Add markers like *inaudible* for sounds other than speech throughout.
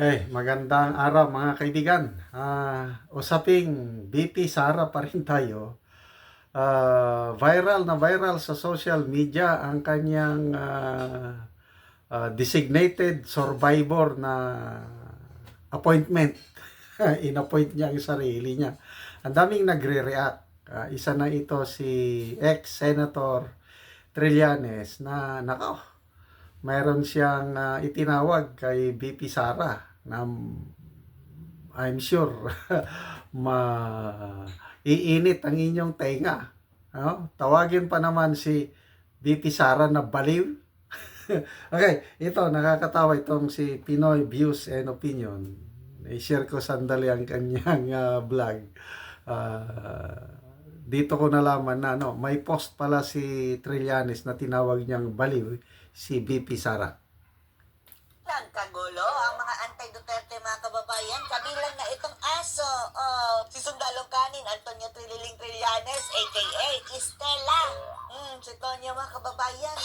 Okay, magandang araw mga kaibigan. Ah, usaping BP Sara pa rin tayo. Ah, viral na viral sa social media ang kanyang ah, ah, designated survivor na appointment. *laughs* Inappoint niya ang sarili niya. Ang daming nagre-react. Ah, isa na ito si ex-senator Trillanes na nako, mayroon siyang ah, itinawag kay BP Sara na I'm sure *laughs* ma iinit ang inyong tenga. No? Tawagin pa naman si BP Sara na baliw. *laughs* okay, ito nakakatawa itong si Pinoy Views and Opinion. I-share ko sandali ang kanyang *laughs* ah, vlog. Ah, dito ko nalaman na no, may post pala si Trillanes na tinawag niyang baliw si BP Sara. Nagkagulo ang mga anti-Duterte mga kababayan. Kabilang na itong aso. Oh, si Sundalong Kanin, Antonio Trililing Trillanes, a.k.a. Estela. Hmm, si Tonyo mga kababayan.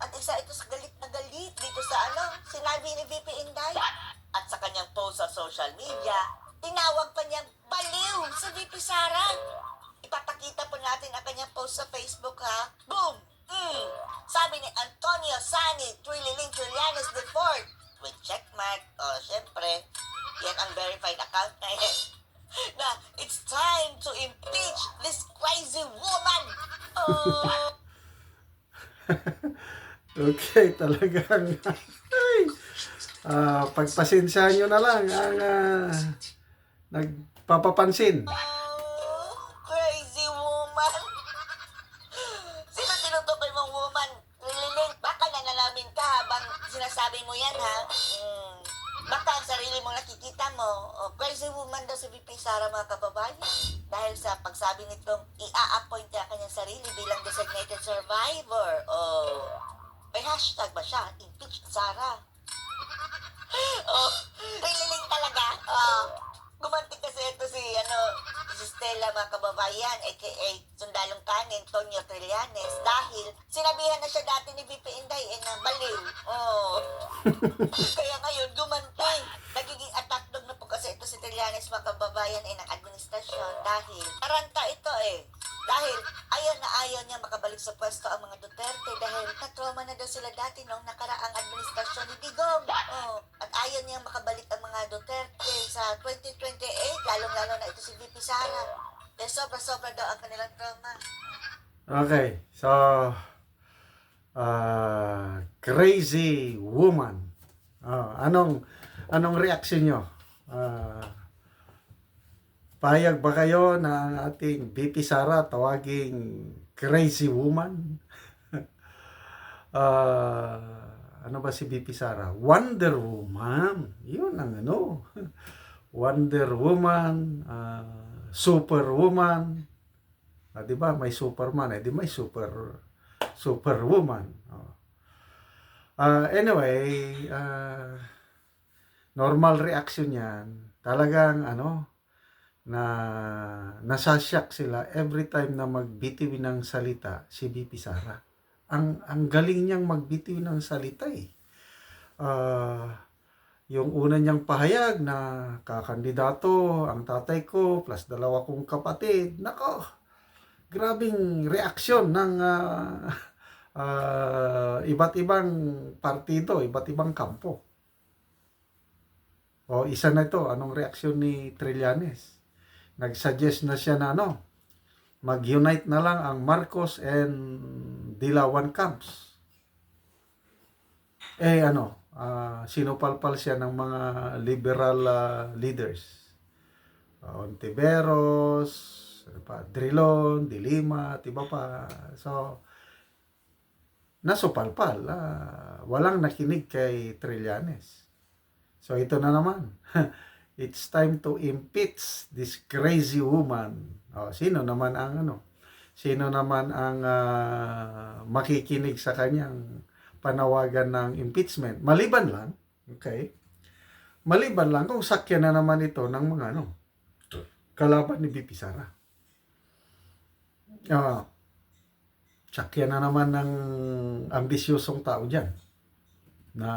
At isa ito sa galit na galit dito sa ano, sinabi ni VP Inday. At sa kanyang post sa social media, tinawag pa niyang baliw si VP Sara. Ipatakita po natin ang kanyang post sa Facebook ha. Boom! Mm. Sabi ni Antonio Sani Trililing Trillanes IV with checkmark. O, oh, syempre, yan ang verified account na *laughs* yan. Na, it's time to impeach this crazy woman. Oh, *laughs* Okay, talagang ay, ah, pagpasensyahan nyo na lang ang ah, nagpapapansin. Ha? Mm. Baka ang sarili mo nakikita mo. Oh, crazy woman daw si VP Sara mga kababayan. Dahil sa pagsabi nitong i-a-appoint niya kanyang sarili bilang designated survivor. Oh, may hashtag ba siya? Impeach Sara. *laughs* oh, trililing talaga. Oh, gumanti kasi ito Stella mga kababayan, aka Sundalong Kanin, Tonyo Trillanes, dahil sinabihan na siya dati ni VP Inday, eh, na baliw. Oh. *laughs* Kaya ngayon, gumanti. Nagiging attack dog na po kasi ito si Trillanes mga kababayan ay ng administrasyon dahil taranta ito eh. Dahil ayaw na ayaw niya makabalik sa pwesto ang mga Duterte dahil na-trauma na daw sila dati noong nakaraang administrasyon ni Digong. Oh, at ayaw niya makabalik ang mga Duterte sa 2028, lalong-lalo na ito si VP Sara. Dahil sobra-sobra daw ang kanilang trauma. Okay, so ah, crazy woman. Ah, anong anong reaksyon nyo? Ah, payag ba kayo na ating BP Sara tawaging crazy woman? *laughs* Ah, ano ba si BP Sara? Wonder Woman. Yun ang ano. *laughs* Wonder Woman, ah, Superwoman. Ah, 'di ba? May Superman, eh, di may super Superwoman. Oh. Ah, anyway, ah, normal reaction 'yan. Talagang ano na nasasyak sila every time na magbitiw ng salita si BP Sara. Ang ang galing niyang magbitiw ng salita eh. Ah, yung una niyang pahayag na kakandidato ang tatay ko plus dalawa kong kapatid. Nako, grabing reaksyon ng ah, ah, iba't ibang partido, iba't ibang kampo. O isa na ito, anong reaksyon ni Trillanes? Nag-suggest na siya na ano, mag-unite na lang ang Marcos and Dilawan camps. Eh ano, ah, sinupalpal siya ng mga liberal ah, leaders. Uh, Ontiveros, ano pa, Drilon, Dilima, at iba pa. So, nasupalpal. ah, walang nakinig kay Trillanes. So, ito na naman. *laughs* It's time to impeach this crazy woman. Oh, sino naman ang ano? Sino naman ang ah, makikinig sa kanyang panawagan ng impeachment? Maliban lang, okay? Maliban lang kung sakyan na naman ito ng mga ano, kalaban ni BP Sara. Ah, sakyan na naman ng ambisyosong tao dyan na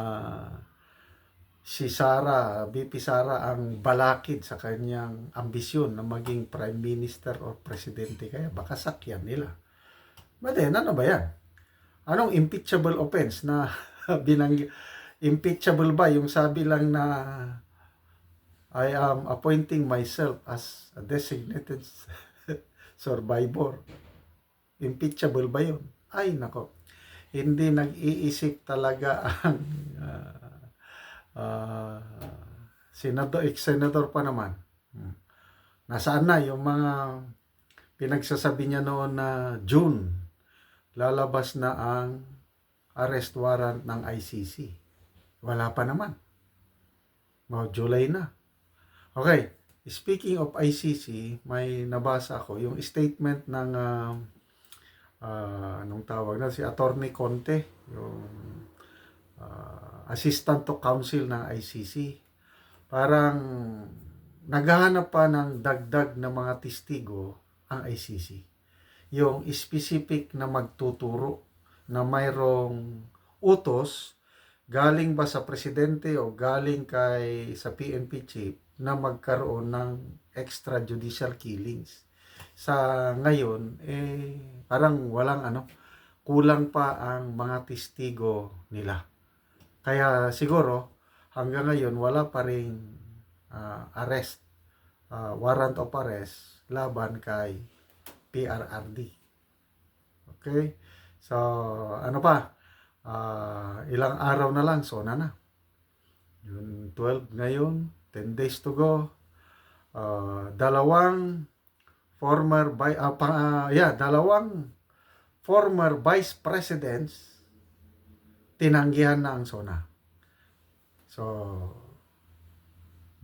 si Sara, BP Sara ang balakid sa kanyang ambisyon na maging prime minister o presidente kaya baka sakyan nila. But ano ba yan? Anong impeachable offense na *laughs* binang impeachable ba yung sabi lang na I am appointing myself as a designated *laughs* survivor. Impeachable ba yun? Ay, nako. Hindi nag-iisip talaga ang uh, uh, senador, ex-senador pa naman. Hmm. Nasaan na yung mga pinagsasabi niya noon na June, lalabas na ang arrest warrant ng ICC. Wala pa naman. Mga July na. Okay, speaking of ICC, may nabasa ako yung statement ng uh, uh, anong tawag na si Attorney Conte, yung uh, assistant to counsel ng ICC. Parang naghahanap pa ng dagdag na mga testigo ang ICC. Yung specific na magtuturo na mayroong utos galing ba sa presidente o galing kay sa PNP chief na magkaroon ng extrajudicial killings. Sa ngayon, eh, parang walang ano, kulang pa ang mga testigo nila. Kaya siguro, hanggang ngayon, wala pa rin ah, arrest, ah, warrant of arrest laban kay PRRD. Okay? So, ano pa? Ah, ilang araw na lang, so na na. Yung 12 ngayon, 10 days to go. Uh, dalawang former by uh, pa, uh, yeah, dalawang former vice presidents tinanggihan na ang SONA. So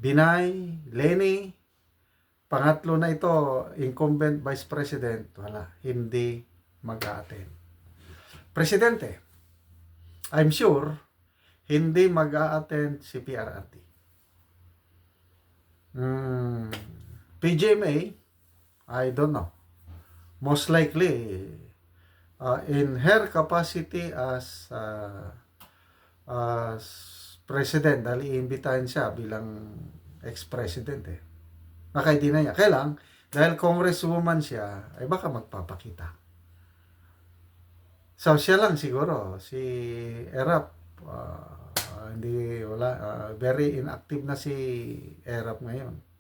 Binay, Lenny, pangatlo na ito, incumbent vice president, wala, hindi mag-a-attend. Presidente, I'm sure, hindi mag-a-attend si PRRT. Mm, PGMA, I don't know. Most likely, uh, in her capacity as uh, as president, dahil iimbitahin siya bilang ex-president eh. Baka na niya. Kailang, dahil congresswoman siya, ay baka magpapakita. So, siya lang siguro, si Erap, uh, hindi wala ah, very inactive na si Erap ngayon.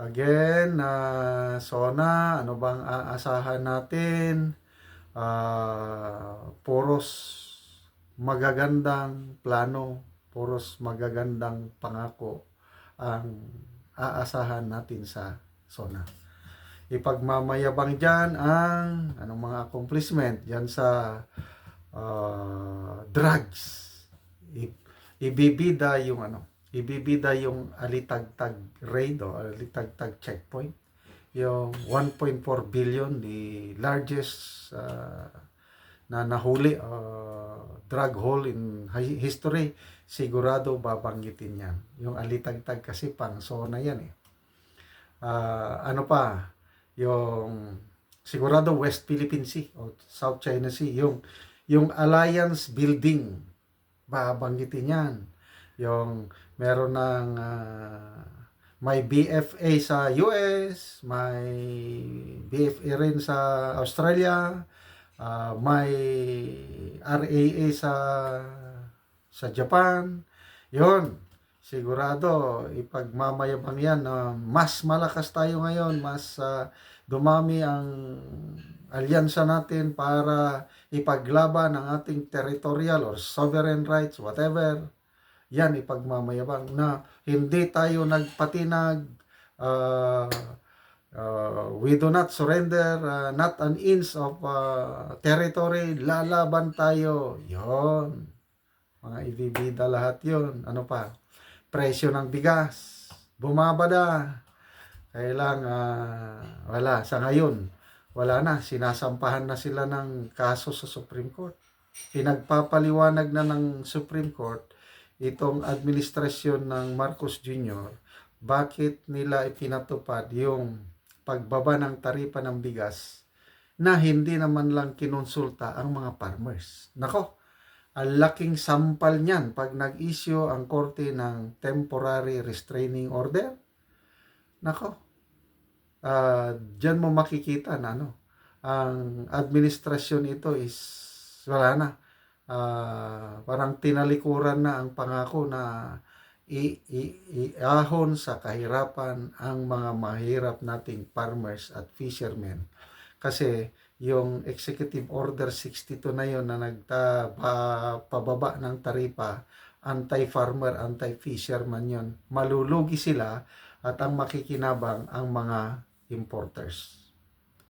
Again, uh, Sona, ano bang aasahan natin? Uh, puros magagandang plano, puros magagandang pangako ang aasahan natin sa Sona. Ipagmamayabang dyan ang anong mga accomplishment dyan sa uh, drugs i- ibibida yung ano, ibibida yung alitagtag raid o alitagtag checkpoint. Yung 1.4 billion, the largest uh, na nahuli uh, drug haul in hi- history, sigurado babanggitin yan. Yung alitagtag kasi pang zona yan eh. Uh, ano pa, yung sigurado West Philippine Sea o South China Sea, yung yung alliance building babanggitin yan. Yung meron ng uh, may BFA sa US, may BFA rin sa Australia, uh, may RAA sa sa Japan. Yon, sigurado ipagmamayabang yan na uh, mas malakas tayo ngayon, mas uh, dumami ang alyansa natin para ipaglaban ang ating territorial or sovereign rights, whatever, yan ipagmamayabang na hindi tayo nagpatinag, uh, uh, we do not surrender, uh, not an inch of uh, territory, lalaban tayo. Yon. Mga ibibida lahat yon. Ano pa? Presyo ng bigas. Bumaba na. Kailang, uh, wala, sa ngayon, wala na, sinasampahan na sila ng kaso sa Supreme Court. Pinagpapaliwanag na ng Supreme Court itong administrasyon ng Marcos Jr. bakit nila ipinatupad yung pagbaba ng taripa ng bigas na hindi naman lang kinonsulta ang mga farmers. Nako, ang laking sampal niyan pag nag-issue ang korte ng temporary restraining order. Nako, ah diyan mo makikita na ano, ang administrasyon ito is wala na. Ah, parang tinalikuran na ang pangako na iahon sa kahirapan ang mga mahirap nating farmers at fishermen. Kasi yung Executive Order 62 na yon na nagta pa- pababa ng taripa, anti-farmer, anti-fisherman yon. Malulugi sila at ang makikinabang ang mga importers.